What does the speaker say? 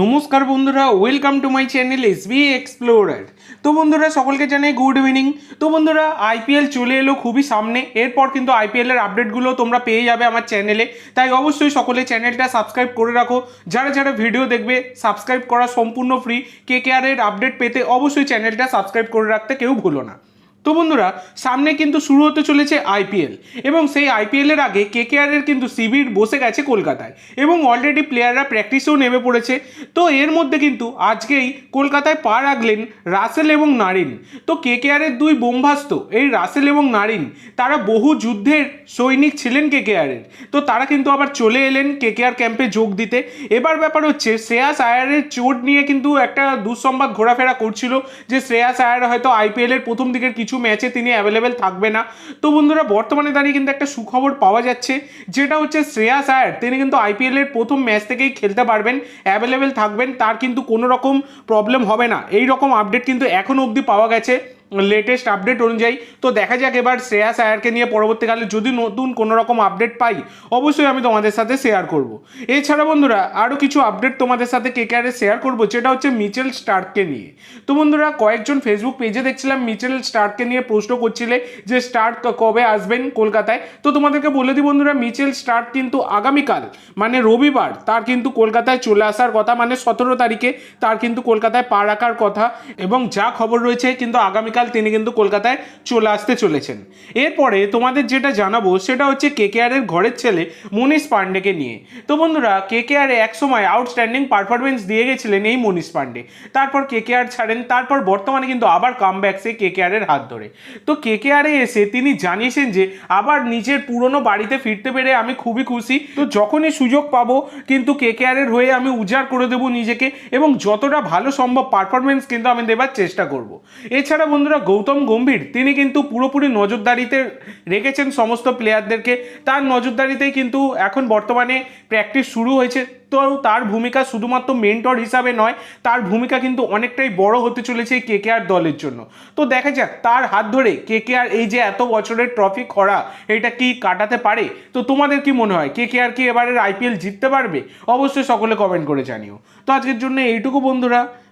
নমস্কার বন্ধুরা welcome to my channel S B explorer তো বন্ধুরা, সকলকে জানাই গুড ইভিনিং তো বন্ধুরা আইপিএল চলে এলো খুবই সামনে। এরপর কিন্তু আইপিএলের আপডেটগুলো তোমরা পেয়ে যাবে আমার চ্যানেলে তাই অবশ্যই সকলে চ্যানেলটা সাবস্ক্রাইব করে রাখো। যারা যারা ভিডিও দেখবে সাবস্ক্রাইব করা সম্পূর্ণ ফ্রি কে কে আর এর আপডেট পেতে অবশ্যই চ্যানেলটা সাবস্ক্রাইব করে রাখতে কেউ ভুলো না। তো বন্ধুরা, সামনে কিন্তু শুরু হতে চলেছে আইপিএল এবং সেই আইপিএলের আগে কে কে এর কিন্তু শিবির বসে গেছে কলকাতায় এবং অলরেডি প্লেয়াররা প্র্যাকটিসেও নেমে পড়েছে। তো এর মধ্যে কিন্তু আজকেই কলকাতায় পা রাখলেন রাসেল এবং নারিন। তো কে কে এর দুই বোমভাস্ত এই রাসেল এবং নারিন, তারা বহু যুদ্ধের সৈনিক ছিলেন কে কে এর। তো তারা কিন্তু আবার চলে এলেন কে কে আর ক্যাম্পে যোগ দিতে। এবার ব্যাপার হচ্ছে, শ্রেয়াস আয়ারের চোট নিয়ে কিন্তু একটা দুঃসংবাদ ঘোরাফেরা করছিল যে শ্রেয়াস আয়ার হয়তো আইপিএল এর প্রথম দিকের কিছু ম্যাচে তিনি অ্যাভেলেবেল থাকবে না। তো বন্ধুরা, বর্তমানে দাঁড়িয়ে কিন্তু একটা সুখবর পাওয়া যাচ্ছে, যেটা হচ্ছে শ্রেয়াস আয়ার তিনি কিন্তু আইপিএলের প্রথম ম্যাচ থেকেই খেলতে পারবেন অ্যাভেলেবেল থাকবেন, তার কিন্তু কোনো রকম প্রবলেম হবে না। এই রকম আপডেট কিন্তু এখনও অবধি পাওয়া গেছে। লেটেস্ট আপডেট অনুযায়ী, তো দেখা যাক এবার শ্রেয়াস আয়ারকে নিয়ে পরবর্তীকালে যদি নতুন কোনো রকম আপডেট পাই, অবশ্যই আমি তোমাদের সাথে শেয়ার করব। এছাড়া বন্ধুরা আরও কিছু আপডেট তোমাদের সাথে কে কে শেয়ার করব, যেটা হচ্ছে মিচেল স্টার্ককে নিয়ে। তো বন্ধুরা, কয়েকজন ফেসবুক পেজে দেখছিলাম, মিচেল স্টার্ককে নিয়ে প্রশ্ন করছিলে যে স্টার্ক কবে আসবেন কলকাতায়? তো তোমাদেরকে বলে দিই বন্ধুরা, মিচেল স্টার্ক কিন্তু আগামীকাল মানে রবিবার, তার কিন্তু কলকাতায় চলে আসার কথা মানে সতেরো তারিখে তার কিন্তু কলকাতায় পা রাখার কথা, এবং যা খবর রয়েছে কিন্তু আগামীকাল তিনি কিন্তু কলকাতায় চলে আসতে চলেছেন। এরপরে তোমাদের যেটা জানাব, সেটা হচ্ছে কে কে এর ঘরের ছেলে মনীষ পান্ডেকে নিয়ে। তো বন্ধুরা কে কে আর এক সময় আউটস্ট্যান্ডিং পারফরমেন্স দিয়ে গেছিলেন এই মনীষ পান্ডে। তারপর কে কে আর ছাড়েন, তারপর বর্তমানে কিন্তু আবার কাম ব্যাকসে কে কে আর এর হাত ধরে। তো কে কে আরে এসে তিনি জানিয়েছেন যে, আবার নিজের পুরনো বাড়িতে ফিরতে পেরে আমি খুবই খুশি। তো যখনই সুযোগ পাবো, কিন্তু কে কে আর এর হয়ে আমি উজাড় করে দেবো নিজেকে এবং যতটা ভালো সম্ভব পারফরমেন্স কিন্তু আমি দেবার চেষ্টা করব। এছাড়া বন্ধুরা গৌতম গম্ভীর, তিনি কিন্তু পুরোপুরি নজরদারিতে রেখেছেন সমস্ত প্লেয়ারদেরকে তার নজরদারিতেই কিন্তু এখন বর্তমানে প্র্যাকটিস শুরু হয়েছে। তো তার ভূমিকা শুধুমাত্র মেন্টর হিসাবে নয়, তার ভূমিকা কিন্তু অনেকটাই বড় হতে চলেছে কে কে কেকেআর দলের জন্য। তো দেখা যাক, তার হাত ধরে কেকেআর এই যে এত বছরের ট্রফি খরা, এটা কি কাটাতে পারে? তো তোমাদের কি মনে হয় কেকেআর কি এবারের আইপিএল জিততে পারবে? অবশ্যই সকলে কমেন্ট করে জানিও। তো আজকের জন্য এইটুকু বন্ধুরা।